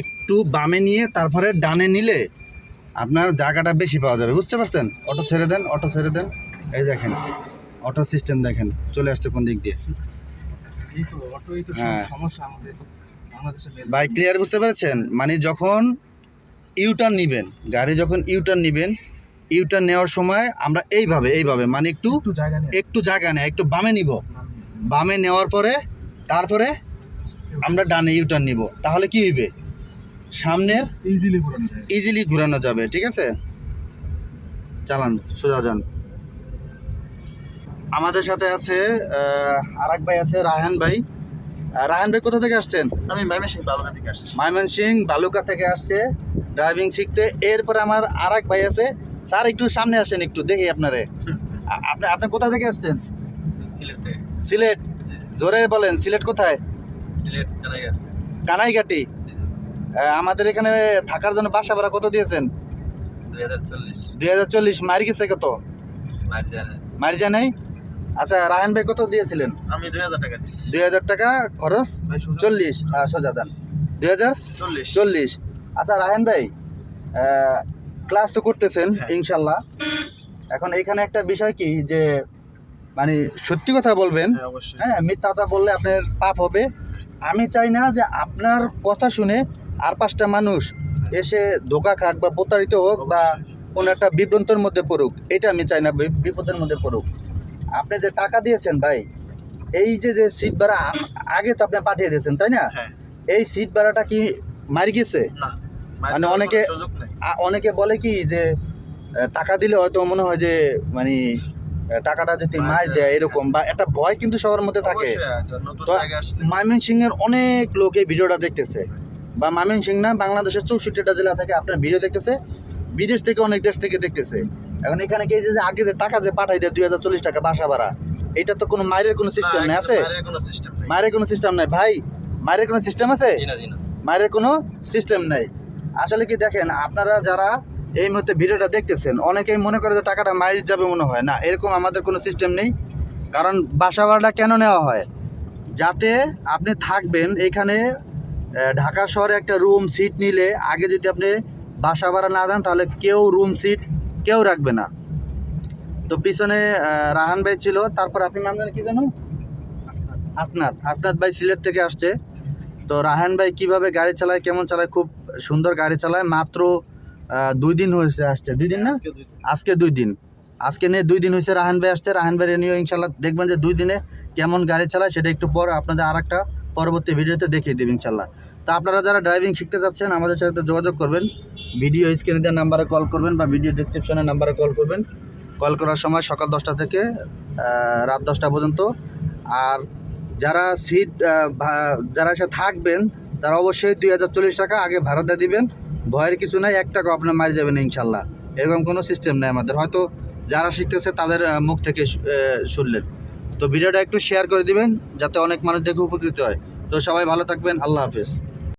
একটু বামে নিয়ে তারপরে ডানে নিলে আপনার জায়গাটা বেশি পাওয়া যাবে বুঝতে পারছেন? অটো ছেড়ে দেন অটো ছেড়ে দেন। এই দেখেন অটো সিস্টেম দেখেন চলে আসছে কোন দিক দিয়ে? হ্যাঁ। ভাই ক্লিয়ার বুঝতে পেরেছেন? মানে যখন ইউটার্ন নেবেন গাড়ি যখন ইউটার্ন নেবেন ইউটার্ন নেওয়ার সময় আমরা এইভাবে এইভাবে মানে একটু একটু জায়গা নেয় একটু একটু বামে নিব। বামে নেওয়ার পরে তারপরে আমরা ডানে ইউটার্ন নিব। তাহলে কি হইবে? সামনের ইজিলি ঘোরানো যায়। ইজিলি ঘোরানো যাবে ঠিক আছে? চালান সোজা যান। আমাদের সাথে আছে আরাক ভাই আছে রায়হান ভাই। আহ, রায়হান ভাই কোথা থেকে আসছেন? আমি ময়মনসিংহ বালুকা থেকে আসছি। ময়মনসিং বালুকা থেকে আসছে ড্রাইভিং শিখতে। এরপরে আমার আরাক ভাই আছে। স্যার একটু সামনে আসেন একটু দেখি আপনারে। আপনি আপনি কোথা থেকে আসছেন? সিলেট। সিলেট। জোরে বলেন সিলেট কোথায়? সিলেট কানাইঘাট। আমাদের এখানে থাকার জন্য বাসা ভাড়া কত দিয়েছেন? দুই হাজার চল্লিশ। মারি গেছে কত? মারি যায় নাই। আচ্ছা রায়হান ভাই কত দিয়েছিলেন? আমি দুই হাজার টাকা দিচ্ছি দুই হাজার টাকা খরচ? চল্লিশ। হ্যাঁ সোজা দেন। দুই হাজার চল্লিশ। চল্লিশ আচ্ছা রায়হান ভাই ক্লাস তো করতেছেন হ্যাঁ। ইনশাল্লাহ। এখন এখানে একটা বিষয় কি যে মানে সত্যি কথা বলবেন হ্যাঁ হ্যাঁ মিথ্যা কথা বললে আপনার পাপ হবে। আমি চাই না যে আপনার কথা শুনে আর পাঁচটা মানুষ এসে ধোকা খাক বা প্রতারিত হোক বা কোনো একটা বিভ্রান্তর মধ্যে পড়ুক এটা আমি চাই না বিপদের মধ্যে পড়ুক। আপনি যে টাকা দিয়েছেন ভাই এই যে যে সিট ভাড়া আগে তো আপনি পাঠিয়ে দিয়েছেন তাই না? হ্যাঁ। এই সিট ভাড়াটা কি মারি গেছে? মানে অনেকে- অনেকে বলে কি যে টাকা দিলে হয়তো মনে হয় যে মানে টাকাটা যদি মার দেয় এরকম বা একটা ভয় কিন্তু সবার মধ্যে থাকে। অবশ্যই, একটা তো জায়গায় আসলে। ময়মনসিং এর অনেক লোক এই ভিডিওটা দেখতেছে। বা ময়মনসিং না বাংলাদেশের চৌষট্টিটা জেলা থেকে আপনার ভিডিও দেখতেছে বিদেশ থেকে অনেক দেশ থেকে দেখতেছে। এখন এখানে কি যে আগে যে টাকা যে পাঠাই দেয় দুই হাজার চল্লিশ টাকা বাসা ভাড়া এটা তো কোনো মায়ের কোনো সিস্টেম নেই আছে? মায়ের কোনো সিস্টেম নাই। ভাই মায়ের কোনো সিস্টেম আছে? মায়ের কোনো সিস্টেম নেই। আসলে কি দেখেন আপনারা যারা এই মুহূর্তে ভিডিওটা দেখতেছেন অনেকেই মনে করে যে টাকাটা মাইর যাবে মনে হয় না। এরকম আমাদের কোনো সিস্টেম নেই। কারণ বাসা ভাড়াটা কেন নেওয়া হয়? যাতে আপনি থাকবেন এখানে ঢাকা শহরে একটা রুম সিট নিলে আগে যদি আপনি বাসা ভাড়া না দেন তাহলে কেউ রুম সিট কেউ রাখবে না। তো পিছনে রাহান ভাই ছিল তারপর আপনি নাম জানেন কি জানো আসনাদ আসনাদ ভাই সিলেট থেকে আসছে। তো রাহান ভাই কীভাবে গাড়ি চালায় কেমন চালায় খুব সুন্দর গাড়ি চালায় মাত্র দুই দিন হয়েছে আসছে। দুই দিন না? আজকে দুই দিন। আজকে নিয়ে দুই দিন হয়েছে রাহান ভাই আসছে। রাহান ভাই নিয়ে ইনশাল্লাহ দেখবেন যে দুই দিনে কেমন গাড়ি চালায় সেটা একটু পর আপনাদের আর একটা পরবর্তী ভিডিওতে দেখিয়ে দেবেন ইনশাল্লাহ তো আপনারা যারা ড্রাইভিং শিখতে চাচ্ছেন আমাদের সাথে যোগাযোগ করবেন। ভিডিও স্ক্রিনে দেওয়ার নাম্বারে কল করবেন বা ভিডিও ডিসক্রিপশনের নাম্বারে কল করবেন। কল করার সময় সকাল দশটা থেকে রাত দশটা পর্যন্ত। আর যারা সিট যারা এসে থাকবেন, তারা অবশ্যই দুই হাজার চল্লিশ টাকা আগে ভাড়া দিয়ে দিবেন। ভয়ের কিছু নাই, এক টাকা আপনার মারি যাবেন ইনশাল্লাহ এরকম কোনো সিস্টেম নেই আমাদের। হয়তো যারা শিখতেছে তাদের মুখ থেকে শুনলেন। তো ভিডিওটা একটু শেয়ার করে দিবেন, যাতে অনেক মানুষ দেখে উপকৃত হয়। তো সবাই ভালো থাকবেন, আল্লাহ হাফেজ।